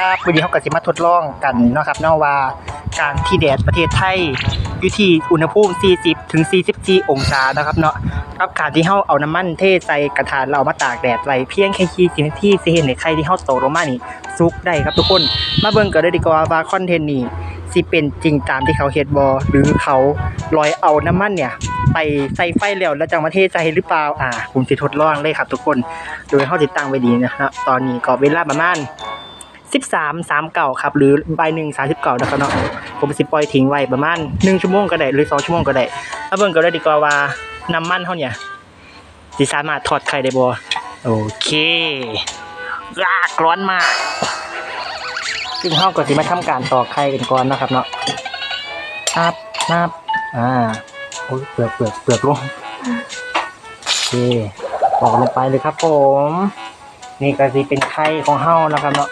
ครับวันนี้เขาก็สิมาทดลองกันเนาะครับเนาะว่าการที่แดดประเทศไทยอยู่ที่อุณหภูมิ 40 ถึง 44 องศานะครับเนาะกับการที่เฮาเอาน้ำมันเทใส่กระถางเรามาตากแดดไว้เพียงแค่20นาทีสิเห็นในไข่ที่เฮาโตลงมานี่สุกได้ครับทุกคน มาเบิ่งกันเลยดีกว่าว่าคอนเทนต์นี้สิเป็นจริงตามที่เขาเฮ็ดบ่หรือเขาลอยเอาน้ำมันเนี่ยไปใส่ไฟแล้วแล้วจังมาเทใจหรือเปล่าอ่าผมสิทดลองเลยครับทุกคน โดยเฮาติดตั้งไว้ดีนะครับตอนนี้ก็เวลาประมาณ 13 3เก่าครับ หรือใบหนึ่ง30เก่านะครับเนาะผมสิปล่อยทิ้งไว้ประมาณ1ชั่วโมงก็ได้หรือ 2 ชั่วโมงก็ได้มาเบิ่งกันเลยดีกว่าว่าน้ำมันเฮาเนี่ยสิสามารถทอดไข่ได้บ่โอเครากร้อนมากซึ่งเฮาก็สิมาทำการตอกไข่กันก่อนนะครับเนาะนับนับอ่าโอ้ยเปลือกเปลือกเปลือกลงโอเคออกลงไปเลยครับผม นี่ก็สิเป็นไข่ของเฮานะครับเนาะ